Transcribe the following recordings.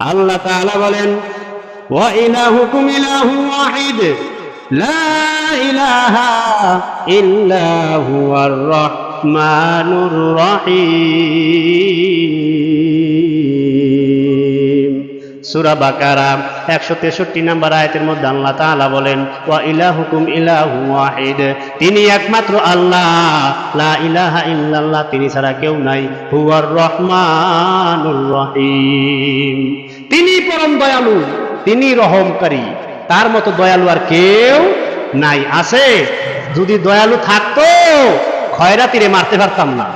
আল্লাহ তাআলা বলেন লা ইলাহা ইল্লা হুয়ার রহমানুর রহিম। সূরা বাকারা 163 নম্বর মধ্যে আল্লাহ বলেন, ওয়া তিনি একমাত্র আল্লাহ, লা ইলাহা ইল্লাল্লাহ, তিনি ছাড়া কেউ নাই, হুয়ার রহমানুর রহিম। পরম দয়ালু। তিনি রহমকারী। তার মতো দয়ালু আর কেউ নাই। আছে, যদি দয়ালু থাকতো খয়রাতিরে মারতে পারতাম না।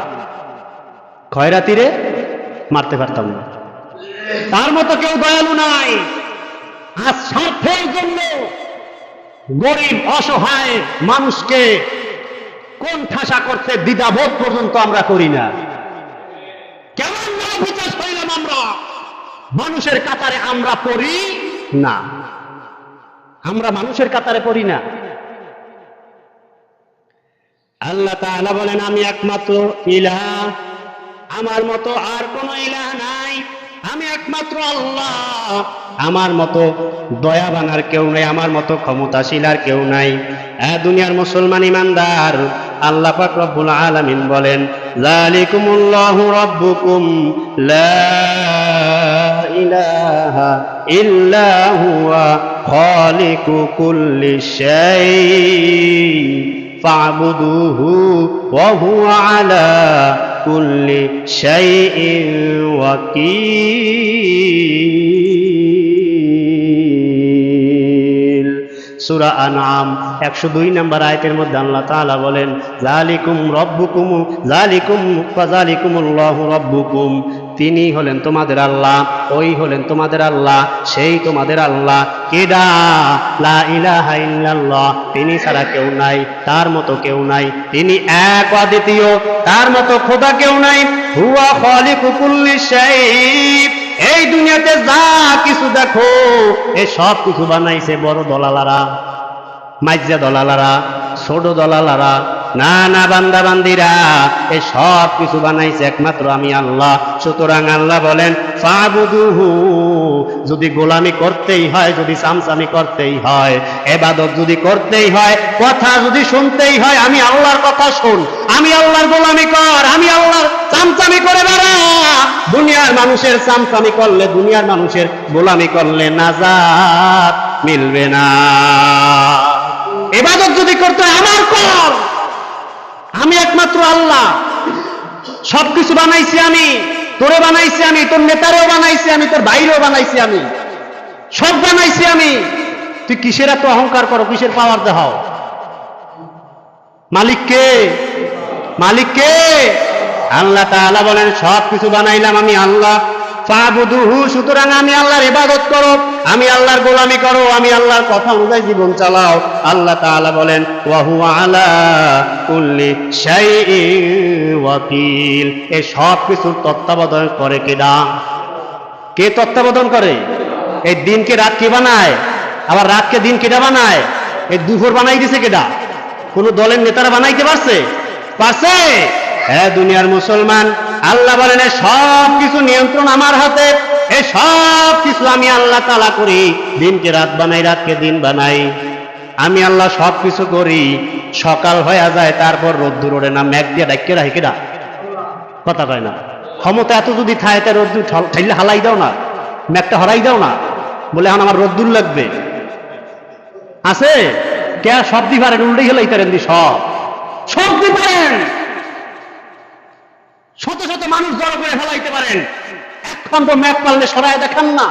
খয়রাতিরে মারতে পারতাম না। তার মতো কেউ দয়ালু নাই। আর স্বার্থের জন্য গরিব, অসহায় মানুষকে কোন ঠাসা করতে দ্বিধাবোধ পর্যন্ত আমরা করি না কেমন বিশ্বাস হইলাম আমরা মানুষের কাতারে আমরা পড়ি না। আমরা মানুষের কাতারে পড়ি না। আল্লাহ বলেন, আমি একমাত্র ইলাহ। আমার মতো আর কোন ইলাহ নাই। আমি একমাত্র আল্লাহ। আমার মতো দয়াবান আর কেউ নাই। আমার মতো ক্ষমতাশীল আর কেউ নাই। দুনিয়ার মুসলমান ইমানদার, আল্লাহ পাক রব্বুল আলামিন বলেন, যালিকুমুল্লাহু রাব্বুকুম লা ইলাহা ইল্লা হুয়া খালিকু কুল্লি শাই فاعبدوه وهو على كل شيء وكيل সূরা আনআম 102 নম্বর আয়াতের মধ্যে আল্লাহ তাআলা বলেন জালিকুম রব্বুকুম জালিকুম ফাজালিকুমুল্লাহু রব্বুকুম তিনি হলেন তোমাদের আল্লাহ, ওই হলেন তোমাদের আল্লাহ, সেই তোমাদের আল্লাহ। কেডা লা তিনি ছাড়া কেউ নাই, তার মতো কেউ নাই। তিনি এক অদ্বিতীয়, তার মতো খোদা কেউ নাই। হুয়া খালিকু কুল্লি এই দুনিয়াতে যা কিছু দেখো এই সব কিছু বানাইছে বড় দলালারা মাইজা দলালারা, ছোট দলালারা না না বান্দা বান্দিরা এই সব কিছু বানাইছে একমাত্র আমি আল্লাহ। সুতরাং আল্লাহ বলেন যদি গোলামি করতেই হয়, যদি সামসামি করতেই হয়, এবাদত যদি করতেই হয়, কথা যদি শুনতেই হয়, আমি আল্লাহর কথা শুন। আমি আল্লাহর গোলামি কর, আমি আল্লাহর চামচামি করে বেড়া। দুনিয়ার মানুষের চামচামি করলে, দুনিয়ার মানুষের গোলামি করলে নাজাত মিলবে না। এবাদত যদি করতে আমার কর। আমি একমাত্র আল্লাহ। সবকিছু বানাইছি আমি, তোরে বানাইছি আমি, তোর নেতারেও বানাইছি আমি, তোর ভাইরেও বানাইছি আমি। সব বানাইছি আমি। তুই কিসের এত অহংকার করো? কিসের পাওয়ার দেখাও মালিককে মালিককে আল্লাহ তাআলা বলেন সব কিছু বানাইলাম আমি আল্লাহ। ফাবুদুহু, সুতরাং আমি আল্লাহর ইবাদত করো, আমি আল্লাহর গোলামি করো, আমি আল্লাহর কথা অনুযায়ী জীবন চালাও। আল্লাহ তাআলা বলেন ওয়াহু আলা কুল্লি শাইইন ওয়াকিল। এই সব কিছুর তত্ত্বাবধান করে কেডা কে তত্ত্বাবধান করে? এই দিনকে রাত কে বানায়? আবার রাতকে দিন কেটা বানায়? এই দুপুর বানাই দিছে কেডা? কোন দলের নেতারা বানাইতে পারছে? পারছে? হ্যাঁ দুনিয়ার মুসলমান আল্লাহ বলেন সব কিছু নিয়ন্ত্রণ আমার হাতে। এ সব কিছু আমি আল্লাহ তালা করি। দিনকে রাত বানাই, রাতকে দিন বানাই। আমি আল্লাহ সব কিছু করি। সকাল হয়ে যায়, তারপর রোদ্দুর ওড়ে না। ম্যাগ দিয়ে ডাক্কে রাখি কেডা? কথা কয় না। ক্ষমতা এত যদি থাকে, তা রোদ্দুর ঠাইলে হালাই দাও না। ম্যাগটা হরাই দাও না। বলে, এখন আমার রোদ্দুর লাগবে। আছে? কে সব দি পারেন উল্টেই হলে ইতারেন দি সব? সব দি পারেন শত শত মানুষ জড়ো করে ফেলাইতে পারেন। এখন তো ম্যাপ পারলে সরাই দেখান না।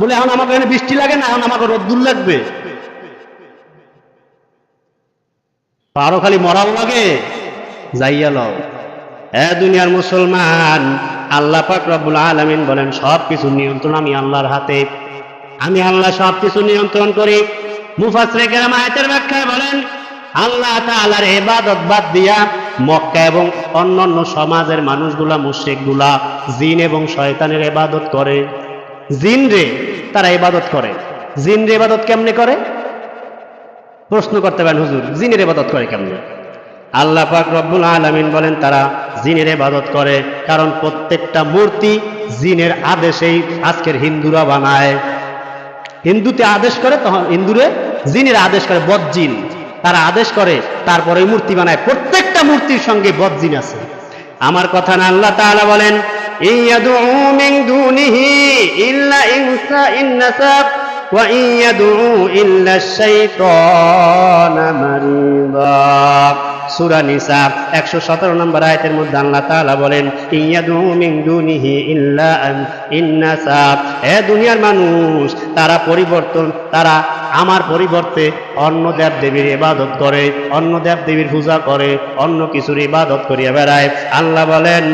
বলে, এখন আমাকে এখানে বৃষ্টি লাগে না, এখন আমাকে রোদ্দুর লাগবে। পারো খালি মরাও লাগে। যাইয়া লও। এ দুনিয়ার মুসলমান, আল্লাহ পাক রব্বুল আলামিন বলেন সব কিছু নিয়ন্ত্রণ আমি আল্লাহর হাতে। আমি আল্লাহ সব কিছু নিয়ন্ত্রণ করি। মুফাসরে কেরাম আয়াতের ব্যাখ্যায় বলেন, আল্লাহ তাআলার ইবাদত বাদ দিয়া মক্কা এবং অন্যান্য সমাজের মানুষগুলা, মুশরিকগুলা জিন এবং শয়তানের ইবাদত করে। জিন রে, তারা ইবাদত করে। জিন রে ইবাদত কেমনে করে? প্রশ্ন করতে পারেন হুজুর, জিনের ইবাদত করে কেমনে? আল্লাহ পাক রব্বুল আলামিন বলেন, তারা জিনের ইবাদত করে কারণ প্রত্যেকটা মূর্তি জিনের আদেশেই আজকের হিন্দুরা বানায়। হিন্দুতে আদেশ করে, তখন হিন্দুরে জিনের আদেশ করে বদজিন তারা আদেশ করে, তারপরে মূর্তি বানায়। প্রত্যেকটা মূর্তির সঙ্গে বদজিন আছে। আমার কথা না আল্লাহ তাআলা বলেন সূরা নিসা 117 নম্বর আয়াতের মধ্যে আল্লাহ তাআলা বলেন ইল্লা এ দুনিয়ার মানুষ, তারা পরিবর্তন, তারা আমার পরিবর্তে অন্য দেব দেবীর ইবাদত করে, অন্য দেব দেবীর পূজা করে, অন্য কিছুর ইবাদত করিয়া বেড়ায়। আল্লাহ বলেন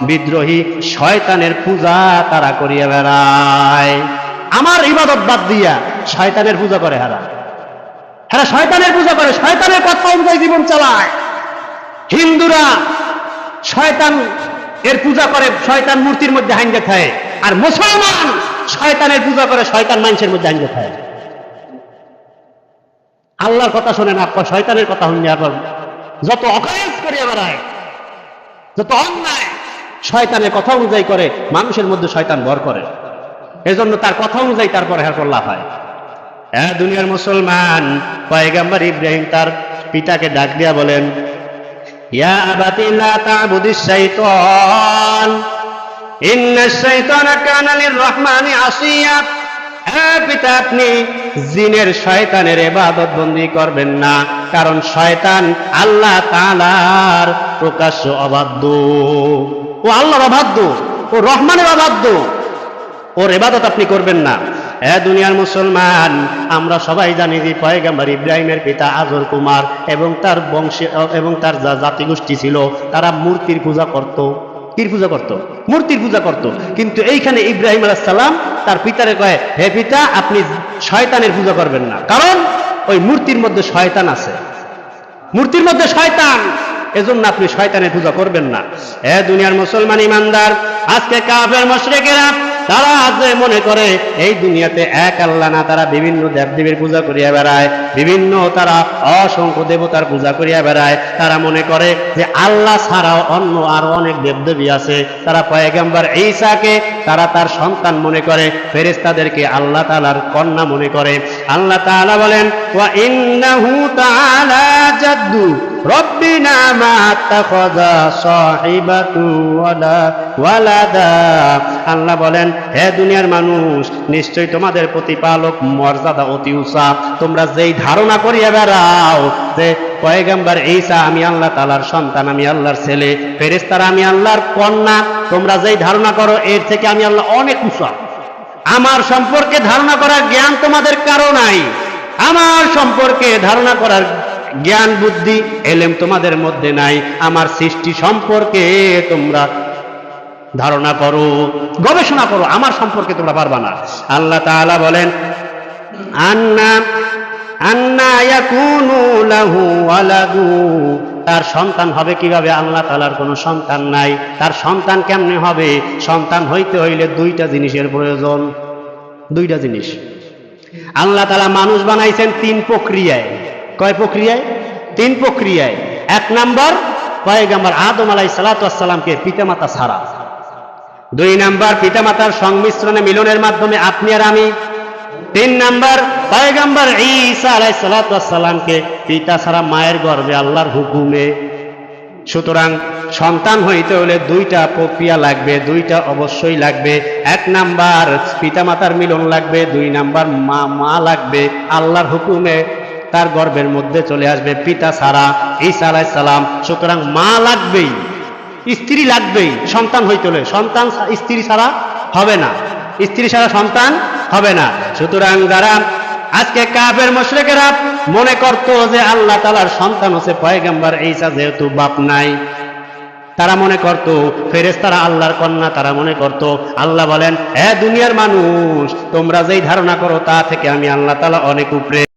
বিদ্রোহী শয়তানের পূজা তারা করিয়া বেড়ায়। আমার ইবাদত বাদ দিয়া শয়তানের পূজা করে হারা। হ্যাঁ শয়তানের পূজা করে, শয়তানের কথা অনুযায়ী জীবন চালায়। হিন্দুরা শয়তান এর পূজা করে, শয়তান মূর্তির মধ্যে হাইন্দে খায়। আর মুসলমান শয়তানের পূজা করে, শয়তান মানুষের মধ্যে হাইন্দে খায়। আল্লাহর কথা শোনে না আপনার শয়তানের কথা শুনে আবার যত অকারেন্স করিয়া বেড়ায়, যত অন্যায়, শয়তানের কথা অনুযায়ী করে, মানুষের মধ্যে শয়তান ভর করে। এজন্য তার কথা অনুযায়ী তারপরে হ্যাঁ লাভ হয়। হ্যাঁ দুনিয়ার মুসলমান, পয়গাম্বর ইব্রাহিম তার পিতাকে ডাক দিয়া বলেন ইয়া আসিয়া। হ্যাঁ পিতা, আপনি শয়তানের ইবাদত বন্দি করবেন না, কারণ শয়তান আল্লাহ তাআলার প্রকাশ্য অবাধ্য। ও আল্লাহর অবাধ্য, ও রহমানের অবাধ্য। ওর এবাদত আপনি করবেন না। এ দুনিয়ার মুসলমান, আমরা সবাই জানি যে পয়গাম্বর ইব্রাহিমের পিতা আজর কুমার এবং তার বংশে, এবং তার যা জাতিগোষ্ঠী ছিল, তারা মূর্তির পূজা করত। কির পূজা করত? মূর্তির পূজা করত। কিন্তু এইখানে ইব্রাহিম আলাইহিস সালাম তার পিতারে কয়, হে পিতা, আপনি শয়তানের পূজা করবেন না। কারণ ওই মূর্তির মধ্যে শয়তান আছে। মূর্তির মধ্যে শয়তান! এজন্য আপনি শয়তানের পূজা করবেন না। এ দুনিয়ার মুসলমান ইমানদার, আজকে কাফের, মুশরিকেরা তারা আজ মনে করে, এই দুনিয়াতে এক আল্লাহ না, তারা বিভিন্ন দেবদেবীর পূজা করিয়া বেড়ায়, বিভিন্ন তারা অসংখ্য দেবতার পূজা করিয়া বেড়ায়। তারা মনে করে যে আল্লাহ ছাড়াও অন্য আরও অনেক দেবদেবী আছে। তারা পয়গাম্বার ঈসাকে তারা তার সন্তান মনে করে, ফেরেশতাদেরকে আল্লাহ তাআলার কন্যা মনে করে। আল্লাহ তাআলা বলেন ওয়ালা ওয়ালাদা। আল্লাহ বলেন, হে দুনিয়ার মানুষ, নিশ্চয়ই তোমাদের প্রতিপালক মর্যাদা অতি উঁচা। তোমরা যেই ধারণা করিয়া বেড়াও, যে পয়গাম্বার ঈসা, আমি আল্লাহ তাআলার সন্তান, আমি আল্লাহর ছেলে। ফেরেশতারা, আমি আল্লাহর কন্যা। তোমরা যেই ধারণা করো, এর থেকে আমি আল্লাহ অনেক উঁচা। আমার সম্পর্কে ধারণা করার জ্ঞান তোমাদের কারও নাই। আমার সম্পর্কে ধারণা করার জ্ঞান, বুদ্ধি, এলেম তোমাদের মধ্যে নাই। আমার সৃষ্টি সম্পর্কে তোমরা ধারণা করো, গবেষণা করো। আমার সম্পর্কে তোমরা পারবা না। আল্লাহ তাআলা বলেন, আন্না তার সন্তান হবে কীভাবে? আল্লাহ তালার কোনো সন্তান নাই। তার সন্তান কেমনে হবে? সন্তান হইতে হইলে দুইটা জিনিসের প্রয়োজন। দুইটা জিনিস। আল্লাহ তালা মানুষ বানাইছেন তিন প্রক্রিয়ায়। কয় প্রক্রিয়ায়? তিন প্রক্রিয়ায়। এক নাম্বার, পয়গাম্বর আদম আলাই সালাতামকে পিতামাতা ছাড়া। দুই নাম্বার, পিতামাতার সংমিশ্রণে মিলনের মাধ্যমে আপনি আর আমি তিন নাম্বার, পয়গাম্বর ঈসা আলাই সালাতামকে পিতা ছাড়া মায়ের গর্ভে আল্লাহর হুকুমে। সুতরাং সন্তান হইতে হলে দুইটা প্রক্রিয়া লাগবে, দুইটা অবশ্যই লাগবে। এক নাম্বার, পিতামাতার মিলন লাগবে, দুই নাম্বার, মা মা লাগবে, আল্লাহর হুকুমে তার গর্ভের মধ্যে চলে আসবে পিতা ছাড়া ঈসা আলাইহিস সালাম। সুতরাং মা লাগবেই, স্ত্রী লাগবেই সন্তান হইতে হলে। সন্তান স্ত্রী ছাড়া হবে না। স্ত্রী ছাড়া সন্তান হবে না। সুতরাং যারা আজকে কাফের মুশরিকেরা মনে করত যে আল্লাহ তালার সন্তান হচ্ছে পয়গাম্বর, ঈসা যেহেতু বাপ নাই, তারা মনে করত ফেরেস তারা আল্লাহর কন্যা, তারা মনে করত, আল্লাহ বলেন হ্যাঁ দুনিয়ার মানুষ, তোমরা যেই ধারণা করো তা থেকে আমি আল্লাহ তালা অনেক উপরে